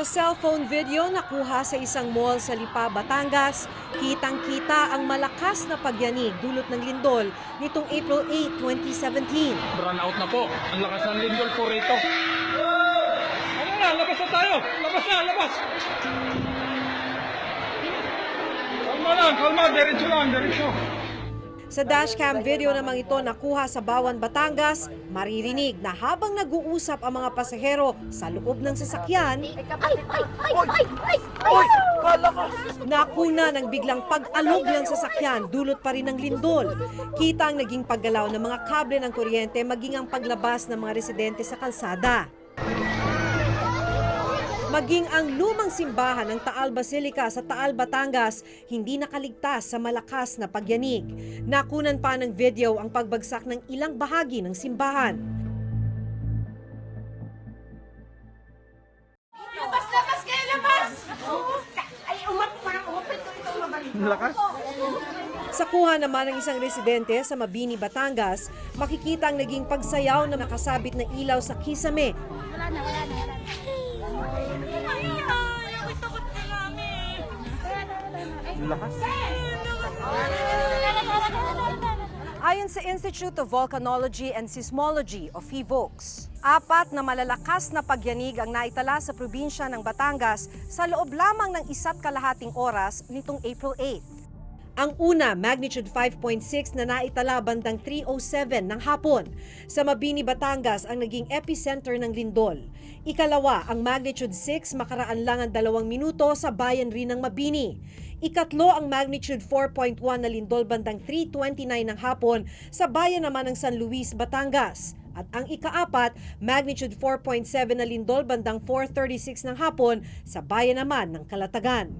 Sa cellphone video nakuha sa isang mall sa Lipa, Batangas, kitang-kita ang malakas na pagyanig dulot ng lindol nitong April 8, 2017. Run out na po. Ang lakas ng lindol po rito. Ano na, labas na tayo. Labas na, labas. Kalma lang, kalma. Diretso lang, diretso. Sa dashcam video namang ito nakuha sa Bawan, Batangas, maririnig na habang nag-uusap ang mga pasahero sa loob ng sasakyan, nakuna ng biglang pag-alog ng sasakyan dulot pa rin ng lindol. Kita ang naging paggalaw ng mga kable ng kuryente maging ang paglabas ng mga residente sa kalsada. Maging ang lumang simbahan ng Taal Basilica sa Taal, Batangas, hindi nakaligtas sa malakas na pagyanig. Nakunan pa ng video ang pagbagsak ng ilang bahagi ng simbahan. Labas, labas kayo, labas! Ay, umat, parang umapit ko itong mabalik. Lakas. Sa kuha naman ng isang residente sa Mabini, Batangas, makikita ang naging pagsayaw na nakasabit na ilaw sa kisame Lakas. Ayon sa Institute of Volcanology and Seismology o FIVOX, apat na malalakas na pagyanig ang naitala sa probinsya ng Batangas sa loob lamang ng isa't kalahating oras nitong April 8. Ang una, magnitude 5.6 na naitala bandang 3.07 ng hapon. Sa Mabini, Batangas ang naging epicenter ng lindol. Ikalawa, ang magnitude 6 makaraan lang ang dalawang minuto sa bayan rin ng Mabini. Ikatlo, ang magnitude 4.1 na lindol bandang 3.29 ng hapon sa bayan naman ng San Luis, Batangas. At ang ikaapat, magnitude 4.7 na lindol bandang 4.36 ng hapon sa bayan naman ng Kalatagan.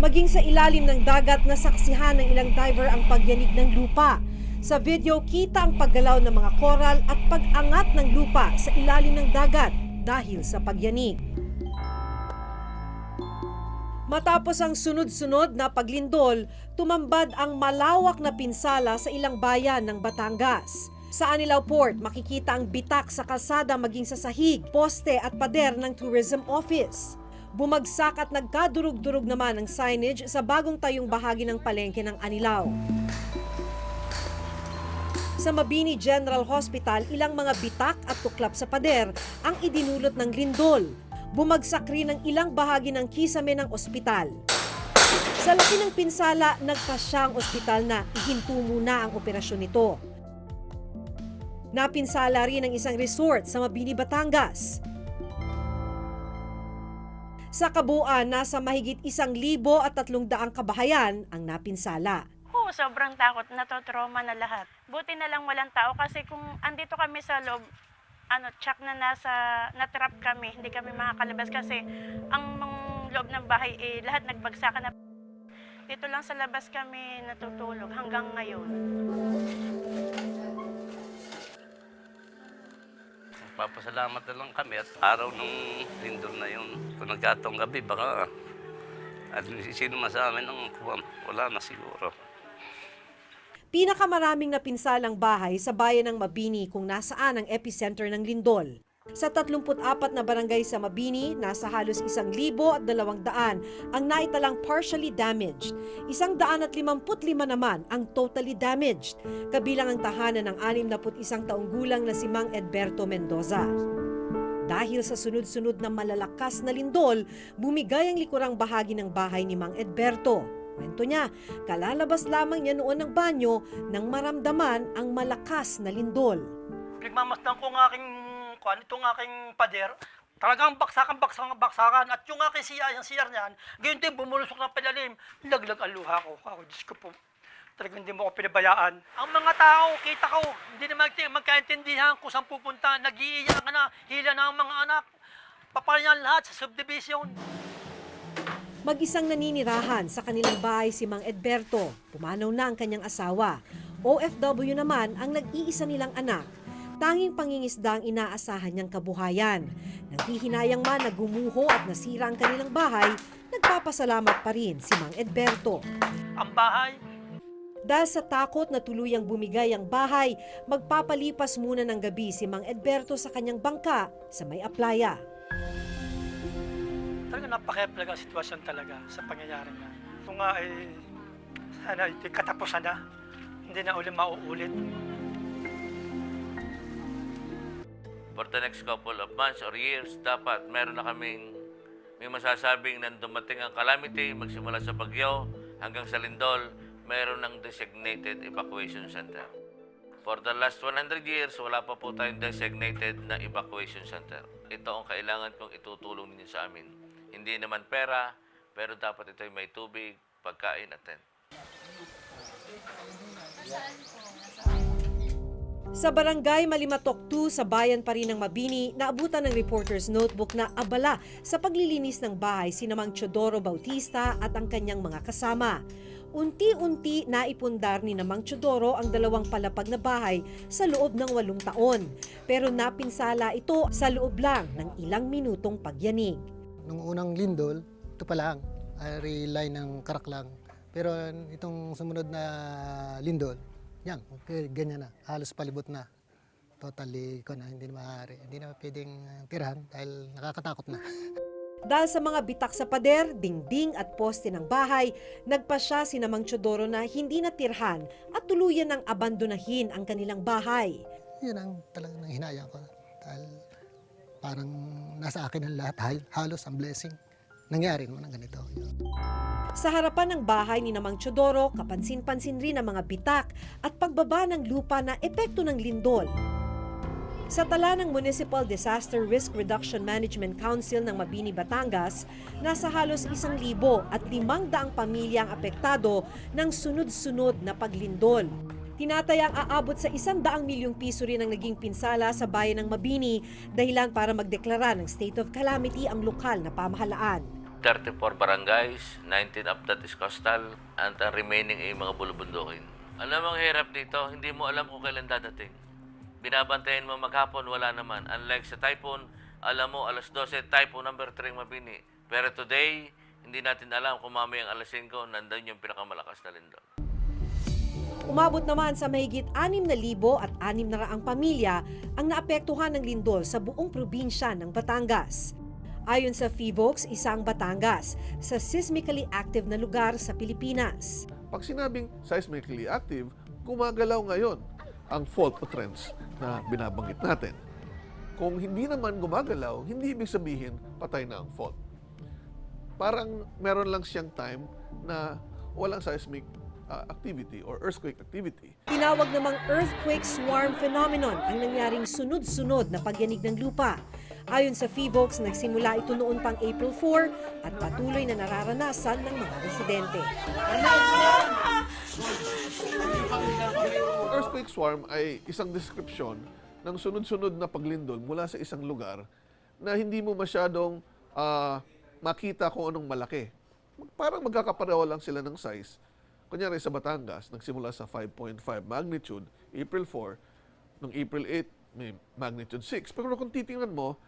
Maging sa ilalim ng dagat na saksihan ng ilang diver ang pagyanig ng lupa. Sa video, kita ang paggalaw ng mga koral at pag-angat ng lupa sa ilalim ng dagat dahil sa pagyanig. Matapos ang sunod-sunod na paglindol, tumambad ang malawak na pinsala sa ilang bayan ng Batangas. Sa Anilaw Port, makikita ang bitak sa kalsada maging sa sahig, poste at pader ng Tourism Office. Bumagsak at nagkadurog-durog naman ang signage sa bagong tayong bahagi ng palengke ng Anilaw. Sa Mabini General Hospital, ilang mga bitak at tuklap sa pader ang idinulot ng lindol. Bumagsak rin ang ilang bahagi ng kisame ng ospital. Sa laki ng pinsala, nagpasya ang ospital na ihinto muna ang operasyon nito. Napinsala rin ang isang resort sa Mabini, Batangas. Sa kabuuan, nasa mahigit isang libo at tatlong daang kabahayan ang napinsala. Oo, sobrang takot. Natotrauma na lahat. Buti na lang walang tao kasi kung andito kami sa loob, ano, check na nasa, natrap kami, hindi kami makakalabas kasi ang mga loob ng bahay, eh, lahat nagbagsakan na. Dito lang sa labas kami natutulog hanggang ngayon. Papasalamat na lang kami at araw nung lindol na yun. Kung nagkatong gabi, baka at sino man sa amin ang wala na siguro. Pinakamaraming napinsalang bahay sa bayan ng Mabini kung nasaan ang epicenter ng lindol. Sa 34 na barangay sa Mabini, nasa halos 1,200 ang naitalang partially damaged. 155 naman ang totally damaged, kabilang ang tahanan ng 61 taong gulang na si Mang Edberto Mendoza. Dahil sa sunod-sunod na malalakas na lindol, bumigay ang likurang bahagi ng bahay ni Mang Edberto. Kwento niya, kalalabas lamang niya noon ng banyo nang maramdaman ang malakas na lindol. Pinagmamasdan ko ng aking kuan, itong aking pader. Talagang baksakan, baksakan, baksakan. At yung aking siya, yung siyar niyan, gayon din bumulusok ng palalim. Laglag ang luha ko. Ako, Diyos ko po. Talagang hindi mo ako pinabayaan. Ang mga tao, kita ko, hindi na mag magkaintindihan kung saan pupunta. Nag-iiyak na, hila na ang mga anak. Papalinyan lahat sa subdivision. Mag-isang naninirahan sa kanilang bahay si Mang Edberto. Pumanaw na ang kanyang asawa. OFW naman ang nag-iisa nilang anak. Tanging pangingisda ang inaasahan niyang kabuhayan. Nanghihinayang man na gumuho at nasira ang kanilang bahay, nagpapasalamat pa rin si Mang Edberto. Ang bahay, Dahil sa takot na tuluyang bumigay ang bahay, magpapalipas muna ng gabi si Mang Edberto sa kanyang bangka sa may aplaya. Napaka talaga sitwasyon talaga sa pangyayari nga. Ito nga ay sana ito katapusan na. Hindi na uli mauulit. for the next couple of months or years, dapat meron na kaming may masasabing nang dumating ang calamity, magsimula sa Bagyo hanggang sa Lindol, meron ng designated evacuation center. For the last 100 years, wala pa po tayong designated na evacuation center. Ito ang kailangan kong itutulong ninyo sa amin. Hindi naman pera, pero dapat ito ay may tubig, pagkain at tent. Sa barangay Malimatok 2 sa bayan pa rin ng Mabini, naabutan ng reporter's notebook na abala sa paglilinis ng bahay si Namang Chodoro Bautista at ang kanyang mga kasama. Unti-unti naipundar ni Namang Chodoro ang dalawang palapag na bahay sa loob ng walong taon. Pero napinsala ito sa loob lang ng ilang minutong pagyanig. Nung unang lindol, ito pa lang, ari line ng karak lang. Pero itong sumunod na lindol, yan, okay, ganyan na. Halos palibot na. Totally ko na, hindi na maaari. Hindi na pwedeng uh, tirahan dahil nakakatakot na. Dahil sa mga bitak sa pader, dingding at poste ng bahay, nagpa siya si Namang Chodoro na hindi natirhan at tuluyan ng abandonahin ang kanilang bahay. Yun ang talagang hinayang ko. Dahil parang nasa akin ang lahat, hal- halos ang blessing. Nangyari naman ang ganito. Sa harapan ng bahay ni Namang Chodoro, kapansin-pansin rin ang mga bitak at pagbaba ng lupa na epekto ng lindol. Sa tala ng Municipal Disaster Risk Reduction Management Council ng Mabini, Batangas, nasa halos isang libo at limang daang pamilya ang apektado ng sunod-sunod na paglindol. Tinatayang aabot sa isang daang milyong piso rin ang naging pinsala sa bayan ng Mabini dahilan para magdeklara ng state of calamity ang lokal na pamahalaan. 34 barangays, 19 of that is coastal, and ang remaining ay mga bulubundukin. Alam mo ang hirap dito, hindi mo alam kung kailan dadating. Binabantayan mo maghapon, wala naman. Unlike sa typhoon, alam mo alas 12, typhoon number 3 mabini. Pero today, hindi natin alam kung mamayang alas 5, nandun yung pinakamalakas na lindol. Umabot naman sa mahigit 6,000 at 600 pamilya ang naapektuhan ng lindol sa buong probinsya ng Batangas. Ayon sa FIVOX, isang Batangas sa seismically active na lugar sa Pilipinas. Pag sinabing seismically active, gumagalaw ngayon ang fault o trends na binabanggit natin. Kung hindi naman gumagalaw, hindi ibig sabihin patay na ang fault. Parang meron lang siyang time na walang seismic uh, activity or earthquake activity. Tinawag namang earthquake swarm phenomenon ang nangyaring sunod-sunod na pagyanig ng lupa. Ayon sa FIVOX, nagsimula ito noon pang April 4 at patuloy na nararanasan ng mga residente. Earthquake swarm ay isang description ng sunod-sunod na paglindol mula sa isang lugar na hindi mo masyadong ah, makita kung anong malaki. Parang magkakapareho lang sila ng size. Kunyari sa Batangas, nagsimula sa 5.5 magnitude, April 4, nung April 8, may magnitude 6. Pero kung titingnan mo,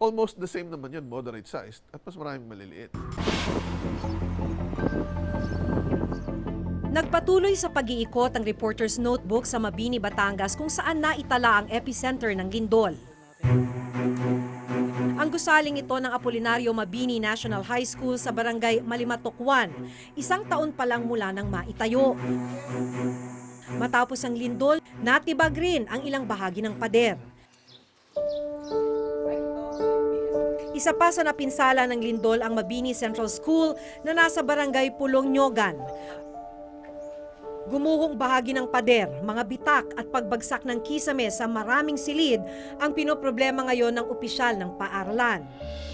almost the same naman yun, moderate sized, at mas maraming maliliit. Nagpatuloy sa pag-iikot ang reporter's notebook sa Mabini, Batangas kung saan naitala ang epicenter ng lindol. Gusaling ito ng Apolinario Mabini National High School sa barangay Malimatokwan, isang taon pa lang mula nang maitayo. Matapos ang lindol, natibag rin ang ilang bahagi ng pader. Isa pa sa napinsala ng lindol ang Mabini Central School na nasa barangay Pulong Nyogan. Gumuhong bahagi ng pader, mga bitak at pagbagsak ng kisame sa maraming silid ang pinoproblema ngayon ng opisyal ng paaralan.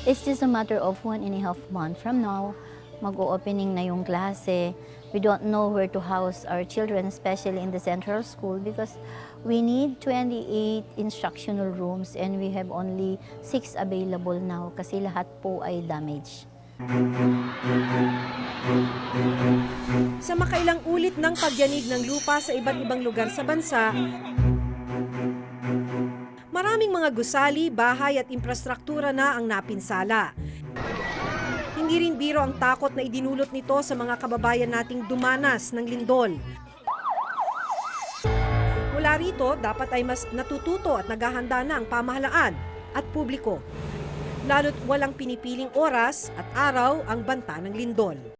It's just a matter of one and a half month from now, mag-o-opening na yung klase. We don't know where to house our children, especially in the central school, because we need 28 instructional rooms and we have only 6 available now kasi lahat po ay damaged. Sa makailang ulit ng pagyanig ng lupa sa iba't ibang lugar sa bansa, maraming mga gusali, bahay at infrastruktura na ang napinsala. Hindi rin biro ang takot na idinulot nito sa mga kababayan nating dumanas ng lindol. Mula rito, dapat ay mas natututo at naghahanda na ang pamahalaan at publiko. Lalo't walang pinipiling oras at araw ang banta ng lindol.